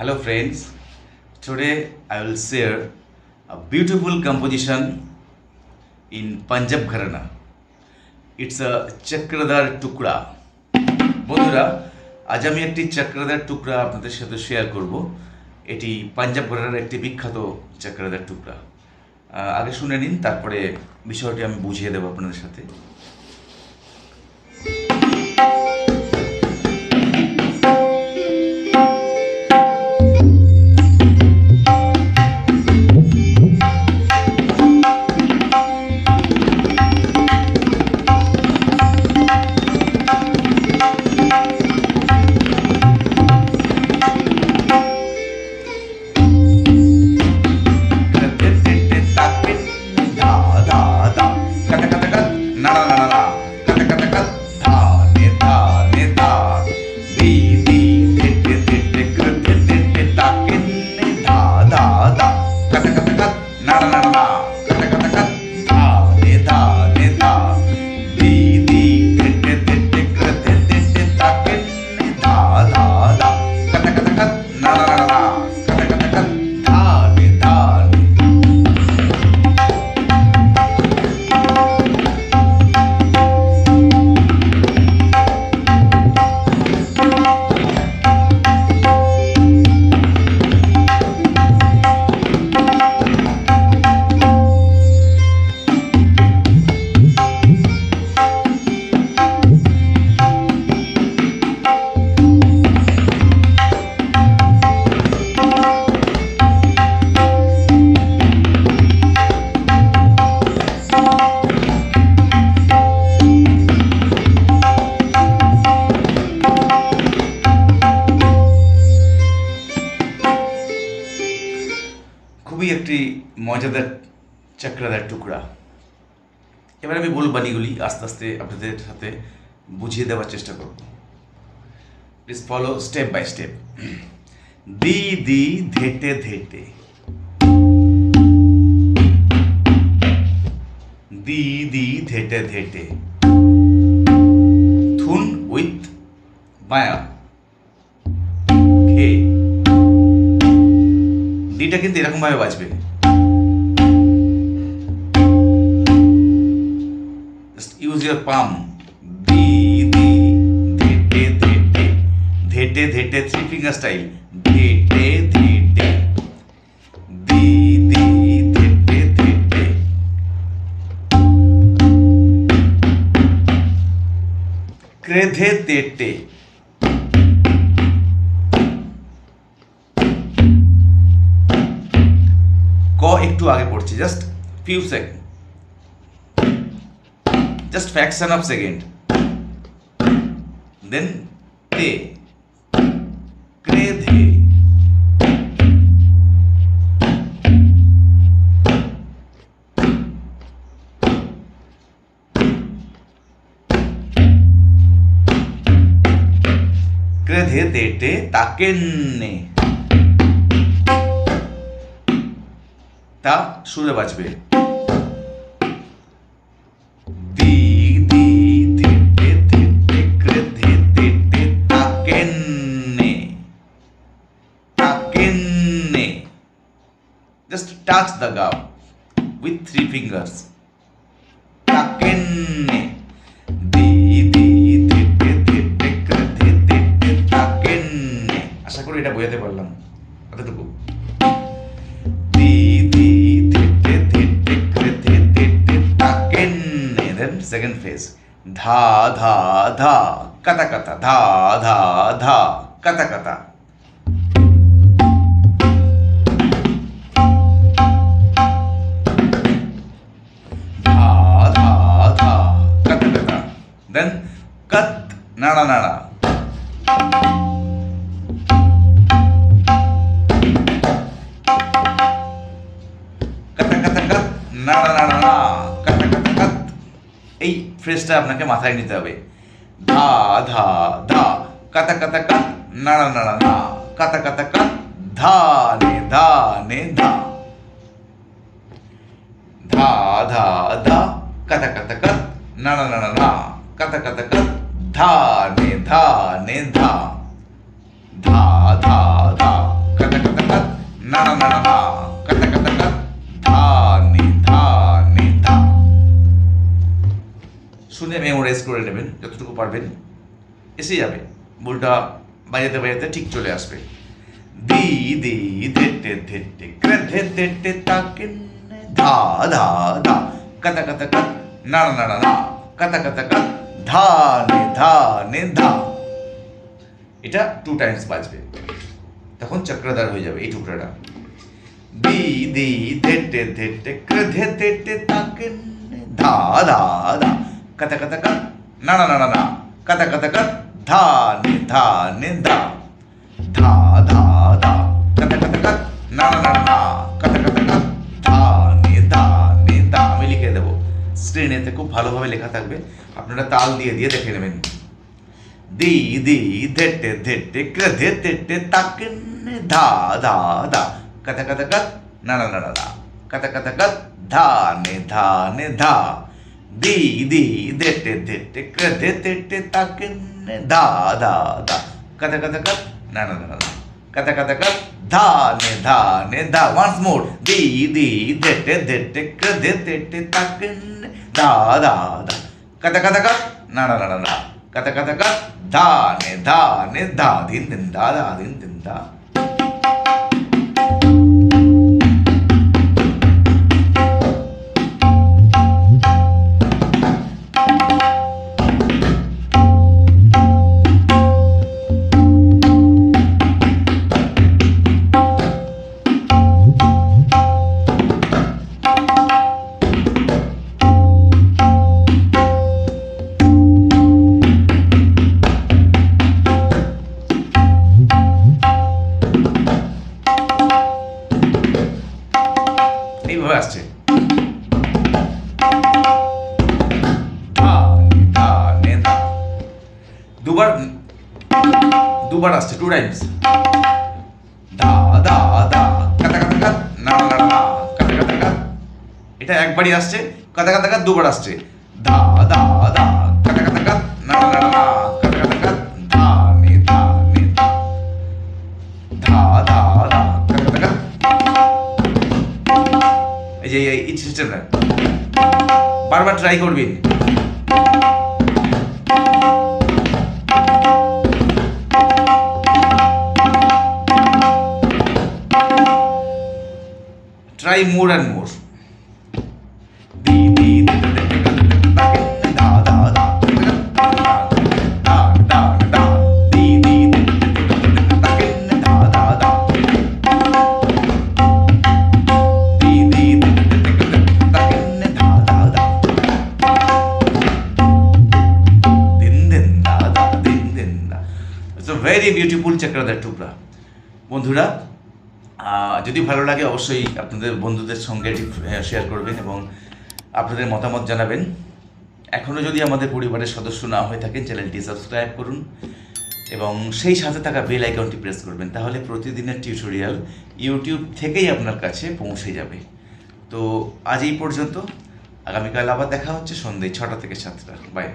Hello friends, today I will share a beautiful composition in Punjab Gharana. It's a চক্রদার টুকরা বন্ধুরা আজ আমি একটি চক্রদার টুকরা আপনাদের সাথে শেয়ার করব। এটি পাঞ্জাব ঘরানার একটি বিখ্যাত চক্রদার টুকরা আগে শুনে নিন তারপরে বিষয়টি আমি বুঝিয়ে দেবো আপনাদের সাথে। মজাদার চক্রাদার টুকরা, এবার আমি বলব বাণীগুলি আস্তে আস্তে আপনাদের সাথে বুঝিয়ে দেওয়ার চেষ্টা করব। Please follow step by step দি দি, ধেটে ধেটে। দি দি, ধেটে ধেটে। থুন উইথ বায়া খে। ডিটা কিন্তু এরকম ভাবে বাজবে ইউজ ইউর পাম দি দি ধেটে ধেটে ধেটে ধেটে থ্রি ফিঙ্গার স্টাইল ধেটে ধেটে দি দি ধেটে ধেটে ক্রেধে তেটে ক একটু আগে পড়ছি just few second just fraction of second then তে ক্রেধে ক্রেধে তেটে তাকেন্নে তা সুরে বাজবে জাস্ট টাচ দ্য গাব উইথ থ্রি ফিঙ্গার্স তাকেন্নে দি দি ধেটে ধেটে ক্রেধে তেটে তাকেন্নে আশা করি এটা বোঝাতে পারলাম এতটুকু দি সেকেন্ড ফেজ ধা ধা ধা কাতা ধা ধা ধা কাতা দেন কত নাড়া নাড়া কাতা কাতা কাত নাড়া নাড়া না কাতা কাতা কাত এই ফ্রেজটা আপনাকে মাথায় নিতে হবে ধা ধা ধা কাতা কাতা কাত নাড়া নাড়া না কাতা কাতা কাত ধা নে ধা নে ধা ধা ধা ধা কাতা কাতা কাত নাড়া নাড়া कत कत कत धा ने धा ने धा धा धा धा कत कत कत ना ना ना कत कत कत धा ने धा ने धा। सुने मैं वो रेस करे लेबिन जब तुमको पढ़ बिन इसी जावे बुल्डा बाजे तो बाजे ठीक चले आस पे दी दी धे धे धे धे कर धे धे धे ताकिन धा धा धा कत कत कत ना ना ना ना कत कत कत ধা নে ধা নে ধা এটা টু টাইমস বাজবে তখন চক্রধার হয়ে যাবে এই টুকরাটা দি দি ধেটে ধেটে ক্রে ধেটে তাকে ধা ধা ধা কাতা কাতা কাত না না না না না কাতা কাতা কাত ধা নে ধা নে ধা ধা ধা ধা কাতা কাতা কাত না না না না না কাতা स्ट्रेन खूब भलोभ लेखा थको अपनारा ताल दिए दिए देखे नबें दी दी धेटे धेटे क्रधे तेटे तक धा धा धा कत कत कत ना ना धा कत कत कत धा ने धा ने धा दी दी धेटे धेटे क्रधे तेटे तक धा धा धा कत कत कत ना ना धा Kata kata kat. Dha ne dha ne dha. Once more. Di di dete dete krede tete takin. Da da da. Kata kata kat. Na na na na na. Kata kata kat. Dha ne dha ne dha din din da da din din da. এইভাবে আসছে। দুবার দুবার আসছে two Times দা দা কাত না এটা একবারই আসছে, কাতা, কাত দুবার আসছে। দা দা ধা বারবার ট্রাই করবি। Try more and more very beautiful চক্রধার টুকরা বন্ধুরা যদি ভালো লাগে অবশ্যই আপনাদের বন্ধুদের সঙ্গে এটি শেয়ার করবেন এবং আপনাদের মতামত জানাবেন। এখনও যদি আমাদের পরিবারের সদস্য না হয়ে থাকেন চ্যানেলটি সাবস্ক্রাইব করুন এবং সেই সাথে থাকা বেল আইকনটি প্রেস করবেন, তাহলে প্রতিদিনের টিউটোরিয়াল ইউটিউব থেকেই আপনার কাছে পৌঁছে যাবে। তো আজ এই পর্যন্ত, আগামীকাল আবার দেখা হচ্ছে সন্ধ্যে ছটা থেকে সাতটা। বাই